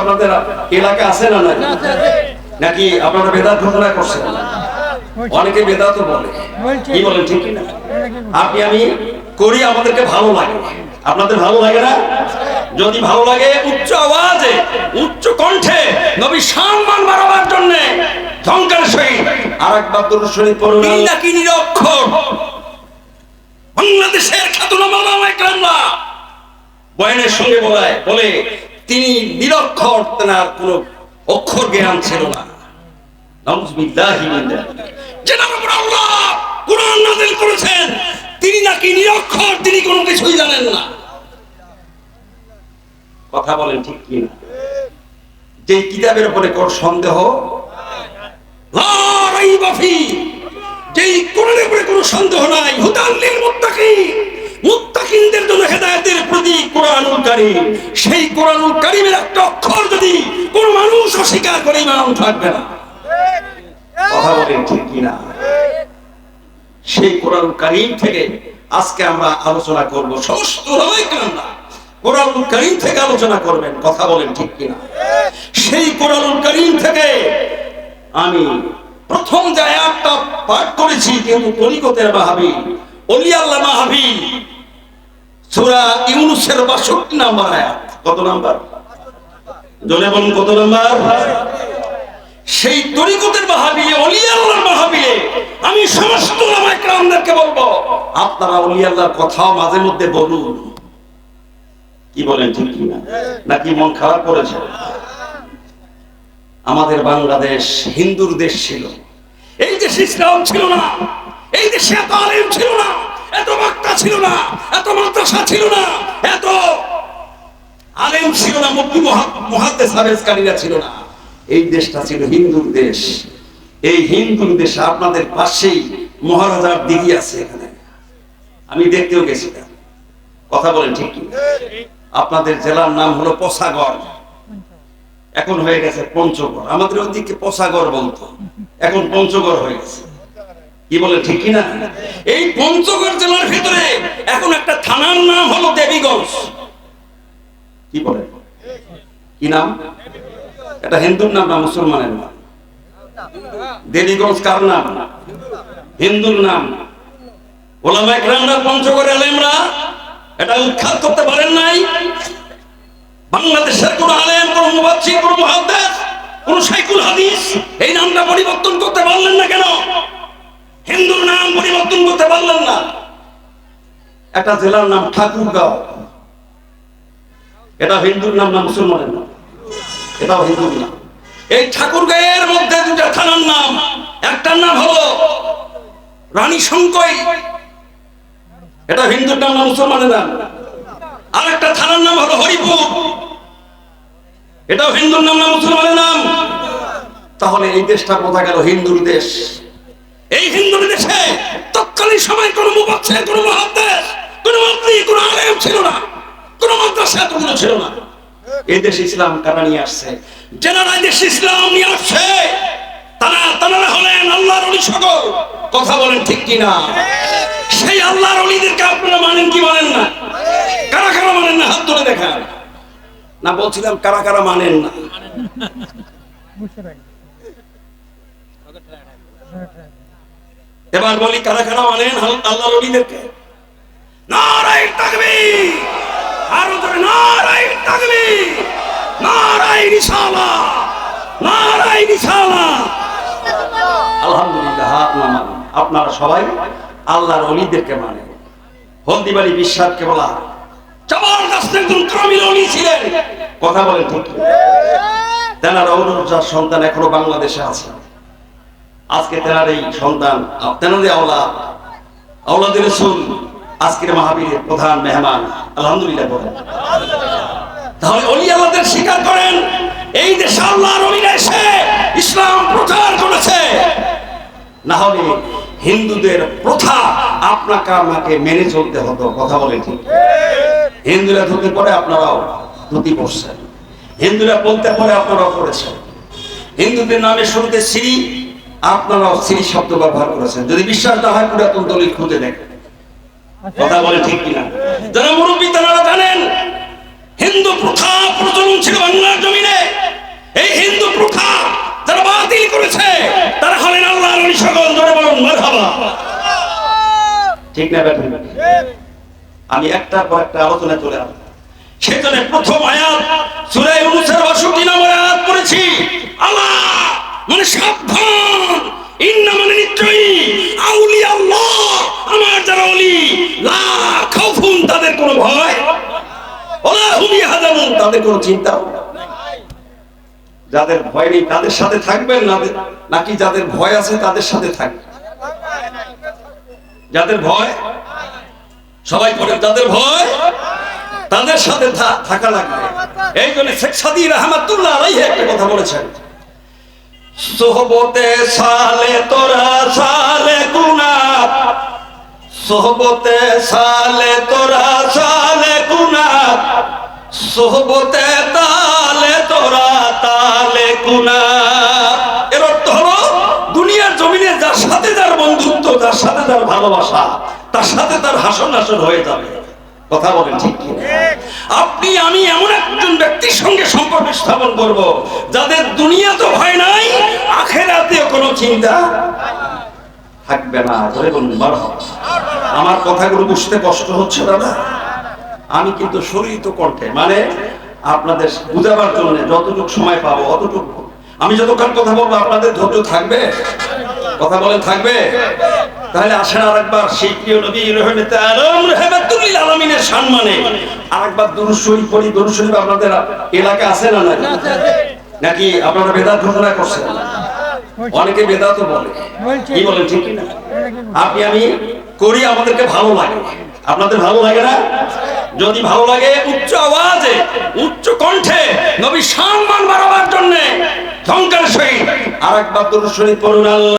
আপনাদের এলাকায় আছে না নাকি নাকি আপনারা বেদাত ঘোষণা করছেন? অনেকে বেদাত বলে। কি বলেন ঠিক না আপনি আমি করি আমাদেরকে ভালো লাগে। আপনাদের ভালো লাগে না? যদি ভালো লাগে উচ্চ আওয়াজে উচ্চ কণ্ঠে নবী সম্মান বাড়াবার জন্য ঝঙ্কার সহিত আর একবার দরুদ শরীফ পড়ুন। নাকি নিরক্ষর? বাংলাদেশের খ্যাতনামা বয়ানের সঙ্গে বলায় বলে তিনি নিরক্ষর তেনার কোন অক্ষর জ্ঞান ছিল না। করেছেন, তিনি নাকি নিরক্ষর তিনি কিছুই জানেন না। কথা বলেন ঠিক কি কিতাবের কোন সন্দেহ? যেই কোরআনের উপরে কোনো সন্দেহ নাই হুদাল লিল মুত্তাকিন। মুত্তাকিনদের জন্য হেদায়েতের প্রতি কোরআনুল কারীম। সেই কোরআনুল কারীমের একটা অক্ষর যদি কোন মানুষ অস্বীকার করে ইমান থাকবে না। কথা বলেন ঠিক কিনা? সেই কোরআন কারীম থেকে আজকে আমরা আলোচনা করব সমস্ত ওলামায়ে কেরামরা কোরআনুল কারীম থেকে আলোচনা করবেন, কথা বলেন ঠিক কিনা? সেই কোরআনুল কারীম থেকে আমি প্রথম যে আয়াতটা পাঠ করেছি যেহেতু তরিকতের মাহাবি অলি আল্লাহ মাহাবি সূরা ইউনুসের 62 নাম্বার আয়াত। কত নাম্বার? জলে বলুন, কত নাম্বার? সেই তরিকতের মাহাবি অলি আল্লাহর মাহাবি আমি সমস্ত কেরামদেরকে বলব, আপনারা অলি আল্লাহর কথাও মাঝে মধ্যে বলুন। কি বলেন, ঠিক কি না? নাকি মন খারাপ করেছে? আমাদের বাংলাদেশ হিন্দুর দেশ ছিল। এই দেশে ইসলাম ছিল না, এই দেশে এত আলেম ছিল না। এত বক্তা ছিল না, এত মাদ্রাসা ছিল না, এত আলেম ছিল না মুক্তি মহাদ্দেশ হাবেজকারীরা ছিল না। এই দেশটা ছিল হিন্দুর দেশ। এই হিন্দুর দেশে আপনাদের পাশেই মহারাজার দিদি আছে এখানে। আমি দেখতেও গেছিলাম কথা বলেন ঠিক? আপনাদের জেলার নাম হলো পসাগড় এখন হয়ে গেছে পঞ্চগড়। আমাদের ওদিকে পসাগড় বলতো। এখন পঞ্চগড় হয়ে গেছে। কি বলে, ঠিক কি না এই পঞ্চগড় জেলার ভিতরে এখন একটা থানার নাম হলো দেবীগঞ্জ। কি বলে? কি নাম? এটা হিন্দুর নাম না, মুসলমানের নাম? দেবীগঞ্জ কার নাম? হিন্দুর নাম। ওলামা একরামরা পঞ্চগড় এলেমরা এটা উৎখাত করতে পারেন নাই। বাংলাদেশের কোন আলেম, কোন মুবাচ্ছির কোন মুহাদ্দিস কোন শাইখুল হাদিস এই নামটা পরিবর্তন করতে পারলেন না কেন? হিন্দুর নাম পরিবর্তন করতে পারলেন না। একটা জেলার নাম ঠাকুরগাঁও। এটা হিন্দুর নাম না মুসলমানের নাম? এটাও হিন্দুর নাম। এই ঠাকুরগাঁয়ের মধ্যে দুটা থানার নাম। একটার নাম হলো রানী শঙ্কই। এটা হিন্দুর নাম না মুসলমানের নাম? আর একটা থানার নাম হলো হরিপুর। এটাও হিন্দুর নাম না মুসলমানের নাম? তাহলে এই দেশটা কোথা গেল? হিন্দুর দেশ। এই হিন্দু দেশে তৎকালীন সময় কোন মুবাচ্ছের কোন মহাদেশ কোন মন্ত্রী, কোন আলেম ছিল না, কোন মাদ্রাসা এতগুলো ছিল না। এই দেশে ইসলাম কারা নিয়ে আসছে? যারা দেশে ইসলাম নিয়ে আসছে, তারা তারা হলেন আল্লাহর অলি সকল। কথা বলেন ঠিক কিনা? সেই আল্লাহর অলিদেরকে আপনারা মানেন কি মানেন না? কারা কারা মানেন না? হাত তুলে দেখান। না বলছিলাম কারা কারা মানেন না? এবার বলি, কারা কারা মানেন আল্লাহর অলিদেরকে নারায়ণ তাকবীর! আরও ধরে নারায়ণ তাকবীর! নারায়ণ ইসালা নারায়ণ ইসালা আলহামদুলিল্লাহ হাত নামান আপনারা সবাই আল্লাহর অলিদেরকে মানে। হলদিবাড়ি বিশ্বাসকে বলা জবরদস্ত একজন কামিল অলি ছিলেন। কথা বলেন ঠিক তেনার অরুজার সন্তান এখনও বাংলাদেশে আছে। আজকে তেনার এই সন্তান তেনাদের আওলা। আওলাদের রসুল আজকের মাহাবীরের প্রধান মেহমান, আলহামদুলিল্লাহ বলেন। তাহলে অলি আল্লাহদের স্বীকার করেন, এই দেশে আল্লাহর অলিরা এসে ইসলাম প্রচার করেছে। না হলে হিন্দুদের প্রথা আপনাকে আমাকে মেনে চলতে হতো, কথা বলে ঠিক। হিন্দুরা ধুতে পরে আপনারাও ধুতি পড়ছেন হিন্দুরা বলতে পরে আপনারাও করেছেন হিন্দুদের নামে শুরুতে শ্রী আপনারাও শ্রী শব্দ ব্যবহার করেছেন। যদি বিশ্বাস না হয়, পুরাতন দলিল খুঁজে দেখেন। কথা বলে ঠিক কিনা? যারা মুরব্বী, তারা জানেন, হিন্দু প্রথা প্রচলন ছিল বাংলার জমিনে। এই হিন্দু প্রথা যারা বাতিল করেছে, তারা হলেন আল্লাহর অলি সকল। জোরে বলুন, মারহাবা। ঠিক না, ব্যাপার? আমি একটা পর একটা আলোচনা চলে আসব সেখানে প্রথম আয়াত সূরা ইউনূসের 62 নম্বর আয়াত পড়েছি। আল্লাহ মানে সাবধান। ইন্না মানে নিশ্চয়ই আউলিয়া আমার যারা ওলি, লা তাদের কোনো ভয়, ওলা তাদের কোনো চিন্তা যাদের ভয় নেই, তাদের সাথে থাকবেন না নাকি যাদের ভয় আছে, তাদের সাথে থাকবেন। যাদের ভয়, সবাই করেন যাদের ভয়, তাদের সাথে থাকা লাগবে। এই জন্য শেখ সাদি রহমাতুল্লাহ আলাইহি একটা কথা বলেছেন। সোহবতে সালে তোরা, সালে গুনা। সোহবতে সালে তোরা, সালে গুনা। সোহবতে তালে তোরা, তালে গুনা। এর অর্থ হলো, দুনিয়ার জমিনে যার সাথে তার বন্ধুত্ব, যার সাথে তার ভালোবাসা, তার সাথে তার হাসন হাসন হয়ে যাবে। কথা বলেন ঠিক আপনি, আমি এমন ব্যক্তির সঙ্গে সম্পর্ক স্থাপন করব। যাদের দুনিয়া তো ভয় নাই, আখেরাতেও কোনো চিন্তা থাকবে না। ধরে বলুন মারহাবা। আমার কথাগুলো বুঝতে কষ্ট হচ্ছে দাদা আমি কিন্তু শরীরিত কণ্ঠে মানে আপনাদের বুঝাবার জন্য যতটুকু সময় পাবো অতটুকু। আমি যতক্ষণ কথা বলব, আপনাদের ধৈর্য থাকবে? কথা বলে থাকবে? তাহলে আসেন আরেকবার, সেই প্রিয় নবী রহমতে আলম রহমাতুল্লিল আলমিনের সম্মানে। আরেকবার শরীফ পড়ি শরীফ আপনাদের এলাকায় আছে না নাকি নাকি আপনারা বেদাত ঘোষণা করছেন? অনেকে বেদাত বলে। কি বলেন, ঠিক না আপনি, আমি করি, আমাদেরকে ভালো লাগে। আপনাদের ভালো লাগে না? যদি ভালো লাগে, উচ্চ আওয়াজে, উচ্চ কণ্ঠে নবী সম্মান বাড়াবার জন্য ঝঙ্কার সহিত আর একবার শরীফ পড়ুন, আল্লাহ।